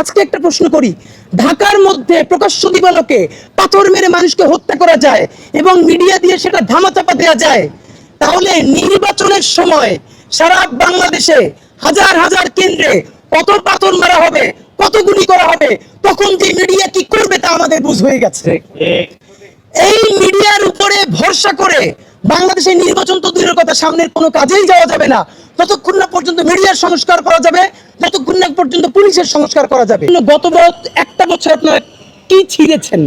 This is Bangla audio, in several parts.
আজকে একটা প্রশ্ন করি। ঢাকার মধ্যে প্রকাশ্য দিবালোকে পাথর মেরে মানুষকে হত্যা করা যায় এবং মিডিয়া দিয়ে সেটা ধামাচাপা দেওয়া যায়, তাহলে নির্বাচনের সময় সারা বাংলাদেশে হাজার হাজার কেন্দ্রে কত পাথর মারা হবে, কত গুলি করা হবে, তখন যে মিডিয়া কি করবে তা আমাদের বুঝ হয়ে গেছে। এই মিডিয়ার উপরে ভরসা করে বাংলাদেশের নির্বাচন তো দূরের কথা, সামনের কোনো কাজেই যাওয়া যাবে না। যতক্ষণ না পর্যন্ত মিডিয়ার সংস্কার করা যাবে, যতক্ষণ না পর্যন্ত পুলিশের সংস্কার করা যাবে। গত একটা বছর আপনারা কি ছিঁড়েছেন?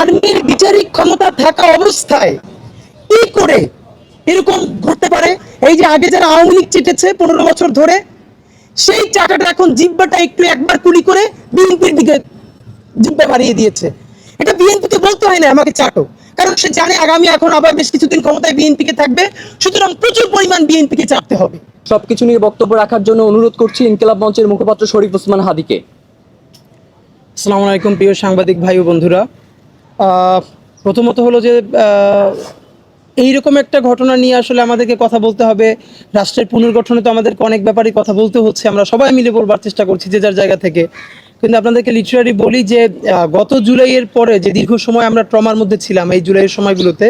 আর্মির বিচারিক ক্ষমতা থাকা অবস্থায় কি করে এরকম ঘটতে পারে? এই যে আগে যারা আওয়ামী লীগ চেটেছে পনেরো বছর ধরে, সেই চাকাটা এখন জিব্বাটা একটু একবার কুলি করে বিএনপির দিকে জিব্বা বাড়িয়ে দিয়েছে। এটা বিএনপিকে বলতে হয় না আমাকে চাটো, কারণ সে জানে আগামী এখন আবার বেশ কিছুদিন ক্ষমতায় বিএনপিকে থাকবে, সুতরাং প্রচুর পরিমাণ বিএনপিকে চাপতে হবে। সবকিছু নিয়ে বক্তব্য রাখার জন্য অনুরোধ করছি ইনকিলাব মঞ্চের মুখপাত্র শরীফ ওসমান হাদিকে। আসসালামু আলাইকুম, প্রিয় সাংবাদিক ভাই ও বন্ধুরা। প্রথমত হলো যে এইরকম একটা ঘটনা নিয়ে আসলে আমাদেরকে কথা বলতে হবে। রাষ্ট্রের পুনর্গঠনে তো আমাদেরকে অনেক ব্যাপারে কথা বলতে হচ্ছে। আমরা সবাই মিলে বলবার চেষ্টা করছি যে যার জায়গা থেকে। কিন্তু আপনাদেরকে লিটারারি বলি যে গত জুলাইয়ের পরে যে দীর্ঘ সময় আমরা ট্রমার মধ্যে ছিলাম এই জুলাইয়ের সময়গুলোতে,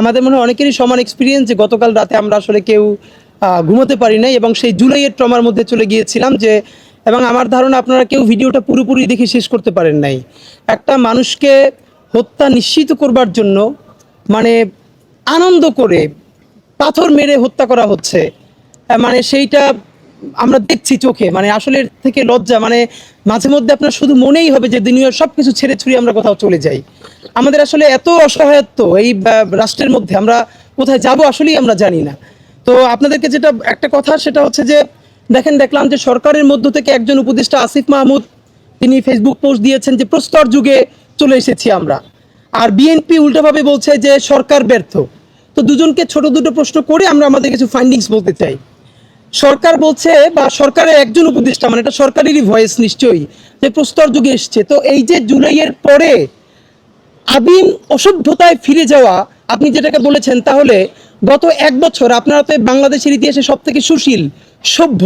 আমাদের মনে হয় অনেকেরই সমান এক্সপিরিয়েন্স যে গতকাল রাতে আমরা আসলে কেউ ঘুমোতে পারি নাই এবং সেই জুলাইয়ের ট্রমার মধ্যে চলে গিয়েছিলাম যে, এবং আমার ধারণা আপনারা কেউ ভিডিওটা পুরোপুরি দেখে শেষ করতে পারেন নাই। একটা মানুষকে হত্যা নিশ্চিত করবার জন্য মানে আনন্দ করে পাথর মেরে হত্যা করা হচ্ছে মানে সেইটা আমরা দেখছি চোখে মানে আসলে থেকে লজ্জা মানে মাঝে মধ্যে আপনার শুধু মনেই হবে যে দুনিয়ার সব কিছু ছেড়ে ছুড়ে আমরা কোথাও চলে যাই। আমাদের আসলে এত অসহায়ত্ব এই রাষ্ট্রের মধ্যে, আমরা কোথায় যাব আসলেই আমরা জানি না। তো আপনাদেরকে যেটা একটা কথা, সেটা হচ্ছে যে, দেখেন, দেখলাম যে সরকারের মধ্য থেকে একজন উপদেষ্টা আসিফ মাহমুদ, তিনি ফেসবুক পোস্ট দিয়েছেন যে, প্রস্তর যুগে চলে এসেছি আমরা। আর বিএনপি উল্টোভাবে বলছে যে, সরকার ব্যর্থ। তো দুজনকে ছোট দুটো প্রশ্ন করে আমরা আমাদের কিছু ফাইন্ডিংস বলতে চাই। সরকার বলছে, বা সরকারের একজন উপদেষ্টা মানে এটা সরকারেরই ভয়েস নিশ্চয়ই, যে প্রস্তর যুগে এসছে। তো এই যে জুলাইয়ের পরে আদিম অসভ্যতায় ফিরে যাওয়া, আপনি যেটাকে বলেছেন, তাহলে গত এক বছর আপনারা তো বাংলাদেশের ইতিহাসে সব থেকে সুশীল, সভ্য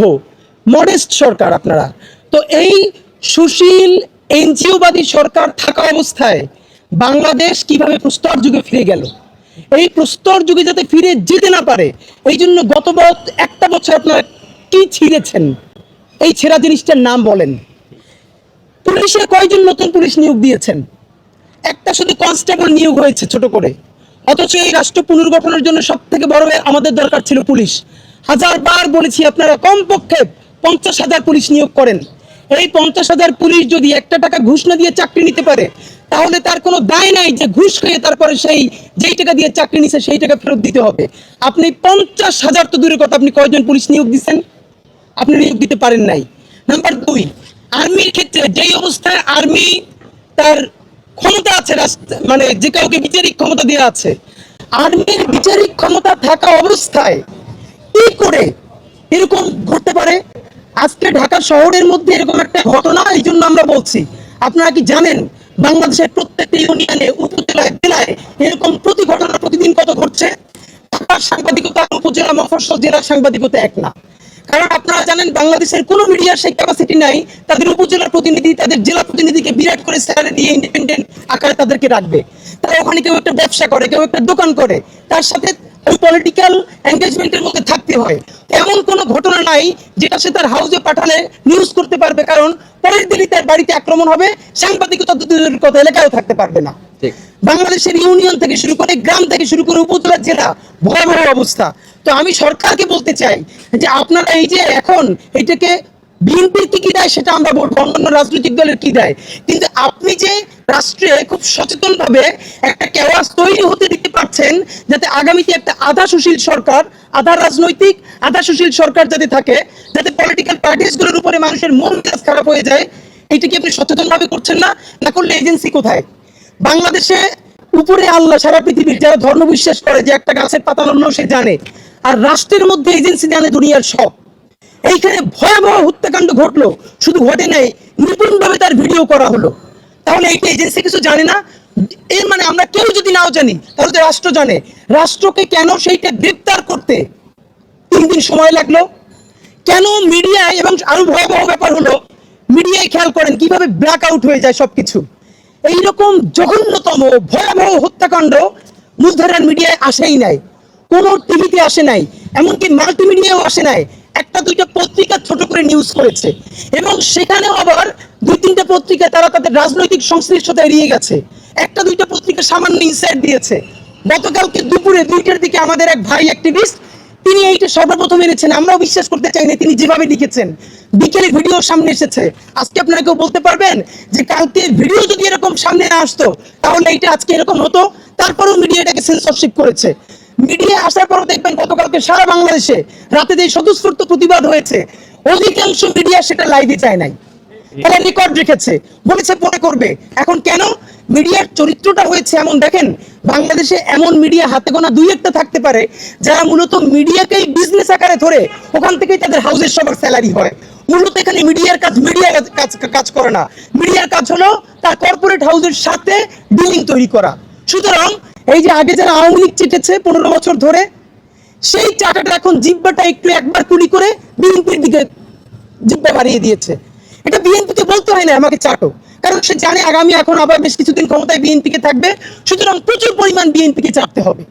মডেস্ট সরকার আপনারা। তো এই সুশীল, এনজিওবাদী সরকার থাকা অবস্থায় বাংলাদেশ কীভাবে প্রস্তর যুগে ফিরে গেল? এই প্রস্তর যুগে যাতে ফিরে যেতে না পারে, এই জন্য গত একটা বছর আপনারা কি ছিঁড়েছেন? এই ছেঁড়া জিনিসটার নাম বলেন। পুলিশে কয়জন নতুন পুলিশ নিয়োগ দিয়েছেন? একটা শুধু কনস্টেবল নিয়োগ হয়েছে ছোট করে। অথচ এই রাষ্ট্র পুনর্গঠনের জন্য সব থেকে বড় আমাদের দরকার ছিল পুলিশ। হাজার বার বলেছি আপনারা কমপক্ষে পঞ্চাশ হাজার পুলিশ নিয়োগ করেন। এই পঞ্চাশ হাজার পুলিশ যদি একটা টাকা ঘুষ না দিয়ে চাকরি নিতে পারে, তাহলে তার কোনো দায় নাই যে ঘুষ খেয়ে তারপরে সেই যেই টাকা দিয়ে চাকরি নিছে সেই টাকা ফেরত দিতে হবে। আপনি পঞ্চাশ হাজার তো দূরের কথা, আপনি কয়জন পুলিশ নিয়োগ দিচ্ছেন আপনি নিয়োগ দিতে পারেন নাই। নাম্বার দুই, আর্মির ক্ষেত্রে যেই অবস্থায় আর্মি তার ক্ষমতা আছে মানে যে কাউকে বিচারিক ক্ষমতা দেওয়া আছে। আর্মির বিচারিক ক্ষমতা থাকা অবস্থায় কি করে এরকম ঘটতে পারে? আজকে ঢাকা শহরের মধ্যে এরকম একটা ঘটনা, এই জন্য আমরা বলছি, আপনারা কি জানেন বাংলাদেশের প্রত্যেকটা ইউনিয়নে, উপজেলায়, জেলায় এরকম প্রতি ঘটনা প্রতিদিন কত ঘটছে? ঢাকার সাংবাদিকতা উপজেলা মফস্বল জেলার সাংবাদিকতা এক না। কারণ আপনারা জানেন বাংলাদেশের কোনো মিডিয়ার সেই ক্যাপাসিটি নাই তাদের উপজেলার প্রতিনিধি তাদের জেলা প্রতিনিধিকে বিরাট করে স্যালারি দিয়ে ইন্ডিপেন্ডেন্ট আকারে তাদেরকে রাখবে। তারা ওখানে কেউ একটা ব্যবসা করে কেউ একটা দোকান করে তার সাথে পলিটিক্যাল এঙ্গেজমেন্টের মধ্যে থাকতে হয়। এমন কোনো ঘটনা নাই যেটা সে তার হাউসে পাঠালে নিউজ করতে পারবে কারণ পরের দিনই তার বাড়িতে আক্রমণ হবে সাংবাদিকতা তো দূরের কথা এলাকায়ও থাকতে পারবে না। বাংলাদেশের ইউনিয়ন থেকে শুরু করে গ্রাম থেকে শুরু করে উপজেলা জেলা ভয়াবহ অবস্থা। তো আমি সরকারকে বলতে চাই যে আপনারা এই যে এখন এটাকে বিএনপির কি কি দেয় সেটা আমরা বলব, অন্যান্য রাজনৈতিক দলের কি দেয়। কিন্তু আপনি যে রাষ্ট্রে খুব সচেতন ভাবে একটা কেওয়াস তৈরি হতে দিতে পারছেন, যাতে আগামীতে একটা আধা সুশীল সরকার, আধা রাজনৈতিক আধা সুশীল সরকার যাতে থাকে, যাতে পলিটিক্যাল পার্টিসগুলোর উপরে মানুষের মন মেজাজ খারাপ হয়ে যায়, এটা কি আপনি সচেতন ভাবে করছেন না? না করলে এজেন্সি কোথায়? বাংলাদেশে উপরে আল্লাহ সারা পৃথিবীর যারা ধর্ম বিশ্বাস করে যে একটা গাছের পাতা নড়লেও সে জানে আর রাষ্ট্রের মধ্যে এজেন্সি জানে দুনিয়ার সব। এইখানে ভয়াবহ হত্যাকাণ্ড ঘটলো, শুধু ঘটে নাই, নিপুণভাবে তার ভিডিও করা হলো। তাহলে এইটা এজেন্সি কিছু জানে না, এর মানে আমরা কেউ যদি নাও জানি, তাহলে তো রাষ্ট্র জানে। রাষ্ট্রকে কেন সেইটা গ্রেপ্তার করতে তিন দিন সময় লাগল? কেন মিডিয়ায় এবং আরও ভয়াবহ ব্যাপার হলো মিডিয়ায় খেয়াল করেন কীভাবে ব্ল্যাক আউট হয়ে যায় সবকিছু। এইরকম জঘন্যতম, ভয়াবহ হত্যাকাণ্ড মূলধারার মিডিয়ায় আসেই নাই। কোনো টিভিতে আসে নাই, এমনকি মাল্টিমিডিয়াও আসে নাই। একটা, দুইটা পত্রিকা ছোট করে নিউজ করেছে। এবং সেখানেও আবার দুই, তিনটা পত্রিকা তারা তাদের রাজনৈতিক সংশ্লিষ্টতা এড়িয়ে গেছে। একটা, দুইটা পত্রিকা সামান্য ইনসাইট দিয়েছে। গতকালকে দুপুরে দুইটার দিকে আমাদের এক ভাই অ্যাক্টিভিস্ট তিনি এইটা সর্বপ্রথম এনেছেন। আমরাও বিশ্বাস করতে চাই না তিনি যেভাবে লিখেছেন। বিকেলে ভিডিও সামনে এসেছে। আজকে আপনারা কেউ বলতে পারবেন যে কালকে ভিডিও যদি এরকম সামনে না আসতো, তাহলে এইটা আজকে এরকম হতো। তারপরেও মিডিয়া এটাকে সেন্সরশিপ করেছে। মিডিয়া আসার পরও দেখবেন গতকালকে সারা বাংলাদেশে রাতে যে স্বতঃস্ফূর্ত প্রতিবাদ হয়েছে, অধিকাংশ মিডিয়া সেটা লাইভে চায় নাই। তারা রেকর্ড রেখেছে। বলেছে, পরে করবে। এখন কেন? মিডিয়ার চরিত্রটা হয়েছে এমন। দেখেন, বাংলাদেশে এমন মিডিয়া হাতে গোনা দুই একটা থাকতে পারে, যারা মূলত মিডিয়াকেই বিজনেস আকারে ধরে ওখান থেকেই তাদের হাউসের সবার স্যালারি হয়। মূলত এখানে মিডিয়ার কাজ, মিডিয়া কাজ কাজ করে না। মিডিয়ার কাজ হলো তার কর্পোরেট হাউসের সাথে ডিলিং তৈরি করা। সুতরাং এই যে আগে যারা আওয়ামী লীগ চেটেছে পনেরো বছর ধরে, সেই চাকাটা এখন জিব্বাটা একটু একবার কুড়ি করে বিএনপির দিকে জিব্বা বাড়িয়ে দিয়েছে। এটা বিএনপিকে বলতে হয় না, আমাকে চাটো। কারণ সে জানে আগামী এখন আবার বেশ কিছুদিন ক্ষমতায় বিএনপিকে থাকবে, সুতরাং প্রচুর পরিমাণ বিএনপিকে চাপতে হবে।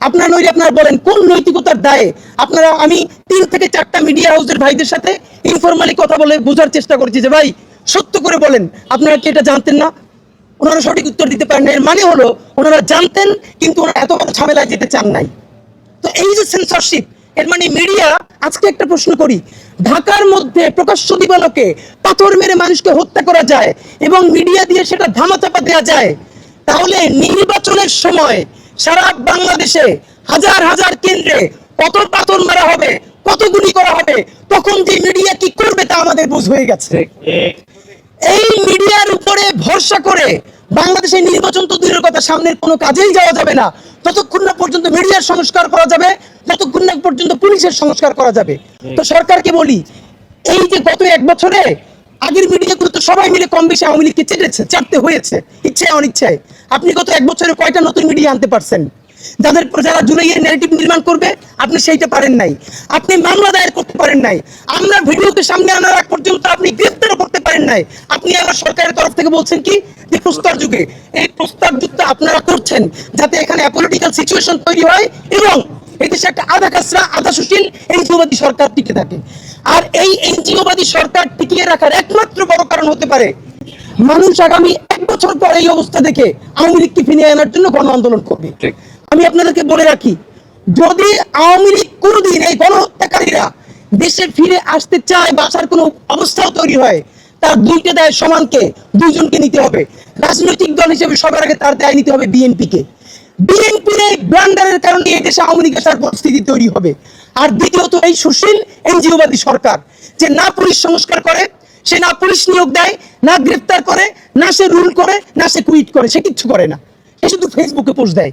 আপনার নইলে আপনারা বলেন, কোন নৈতিকতার দায়ে আপনারা, আমি তিন থেকে চারটা মিডিয়া হাউসের ভাইদের সাথে ইনফরমালি কথা বলে বোঝার চেষ্টা করেছি যে, ভাই, সত্য করে বলেন, আপনারা কি এটা জানতেন না? ওনারা সঠিক উত্তর দিতে পারেন এর মানে হলো, ওনারা জানতেন, কিন্তু ওনারা এত বড় ঝামেলায় যেতে চান নাই। তো এই যে সেন্সরশিপ এর মানে মিডিয়া আজকে একটা প্রশ্ন করি, ঢাকার মধ্যে প্রকাশ্য দিবালোকে পাথর মেরে মানুষকে হত্যা করা যায় এবং মিডিয়া দিয়ে সেটা ধামাচাপা দেওয়া যায়, তাহলে নির্বাচনের সময় সারা বাংলাদেশে হাজার হাজার কেন্দ্রে কত পাথর মারা হবে, কত গুলি করা হবে, তখন যে মিডিয়া কি করবে তা আমাদের বুঝ হয়ে গেছে। এই মিডিয়ার উপরে ভরসা করে বাংলাদেশের নির্বাচন তো দূরের কথা, সামনের কোনো কাজেই যাওয়া যাবে না। ততক্ষণ না পর্যন্ত মিডিয়ার সংস্কার করা যাবে, ততক্ষণ না পর্যন্ত পুলিশের সংস্কার করা যাবে। তো সরকারকে বলি, এই যে গত এক বছরে আগের মিডিয়াগুলো তো সবাই মিলে কম বেশি আওয়ামী লীগকে চেটেছে, চাটতে হয়েছে, ইচ্ছায় অনিচ্ছায়। আপনি গত এক বছরে কয়টা নতুন মিডিয়া আনতে পারছেন? যাদের যারা জুলাইয়ের ন্যারেটিভ নির্মাণ করবে, আপনি সেইটা পারেন নাই। আপনি মামলা দায়ের করতে পারেন নাই। আমরা ভিডিওকে সামনে আনার আগ পর্যন্ত আপনি গ্রেফতারও করতে পারেন নাই। আপনি আবার সরকারের তরফ থেকে বলছেন কি? যে প্রস্তাব যুগে, এই প্রস্তাব যুক্ত আপনারা করছেন যাতে এখানে পলিটিক্যাল সিচুয়েশন তৈরি হয় এবং এই দেশে একটা আধা কাসরা আধা সুশীল এনজিওবাদী সরকার টিকে থাকে। আর এই এনজিওবাদী সরকার টিকিয়ে রাখার একমাত্র বড় কারণ হতে পারে, মানুষ আগামী এক বছর পর এই অবস্থা দেখে আওয়ামী লীগকে ফিরিয়ে আনার জন্য গণ আন্দোলন করবে। আমি আপনাদেরকে বলে রাখি, যদি আওয়ামী লীগ কোনোদিন এই গণহত্যাকারীরা দেশে ফিরে আসতে চায় বা আসার কোনো অবস্থাও তৈরি হয়, তার দুইটা দায় সমানকে, দুইজনকে নিতে হবে। রাজনৈতিক দল হিসেবে সবার আগে তার দায় নিতে হবে বিএনপিকে। বিএনপির এই ব্লান্ডারের কারণে এই দেশে আওয়ামী লীগ আসার পরিস্থিতি তৈরি হবে। আর দ্বিতীয়ত এই সুশীল এনজিওবাদী সরকার, যে না পুলিশ সংস্কার করে, সে না পুলিশ নিয়োগ দেয়, না গ্রেফতার করে, না সে রুল করে, না সে কুইট করে, সে কিচ্ছু করে না। সে শুধু ফেসবুকে পোস্ট দেয়।